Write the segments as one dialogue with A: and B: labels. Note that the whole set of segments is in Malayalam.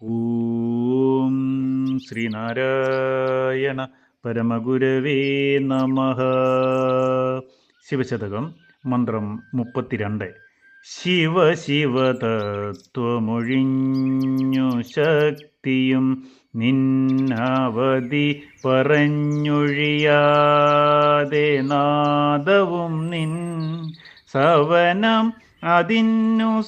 A: ഓം ശ്രീനാരായണ പരമഗുരവേ നമ ശിവശതകം മന്ത്രം മുപ്പത്തിരണ്ട്. ശിവ ശിവ തത്വമൊഴിഞ്ഞു ശക്തിയും നിന്നവധി പറഞ്ഞൊഴിയാതെ നാദവും നിൻ സവനം അതിന്നു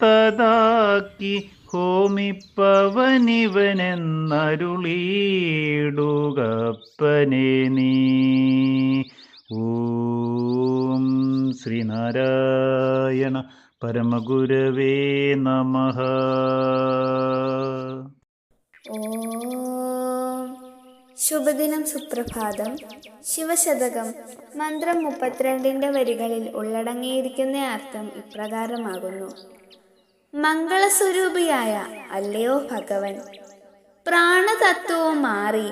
A: സമിത്തതാക്കി ഹോമിപ്പവനിവനെന്നരുളീടുകപ്പനെ നീ. ഓം ശ്രീനാരായണ പരമഗുരവേ നമ.
B: ശുഭദിനം സുപ്രഭാതം. ശിവശതകം മന്ത്രം മുപ്പത്തിരണ്ടിന്റെ വരികളിൽ ഉള്ളടങ്ങിയിരിക്കുന്ന അർത്ഥം ഇപ്രകാരമാകുന്നു. മംഗളസ്വരൂപിയായ അല്ലയോ ഭഗവൻ? പ്രാണതത്വവും മാറി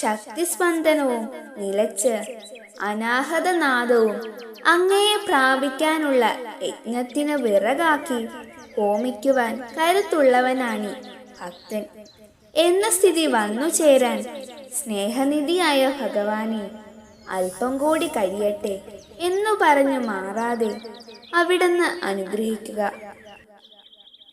B: ശക്തിസ്പന്ദനവും നിലച്ച് അനാഹതനാദവും അങ്ങയെ പ്രാപിക്കാനുള്ള യജ്ഞത്തിന് വിറകാക്കി ഹോമിക്കുവാൻ കരുത്തുള്ളവനാണി ഭക്തൻ. എന്ന സ്ഥിതി വന്നു ചേരാൻ സ്നേഹനിധിയായ ഭഗവാനെ അല്പം കൂടി കഴിയട്ടെ എന്നു പറഞ്ഞു മാറാതെ അവിടുന്ന് അനുഗ്രഹിക്കുക.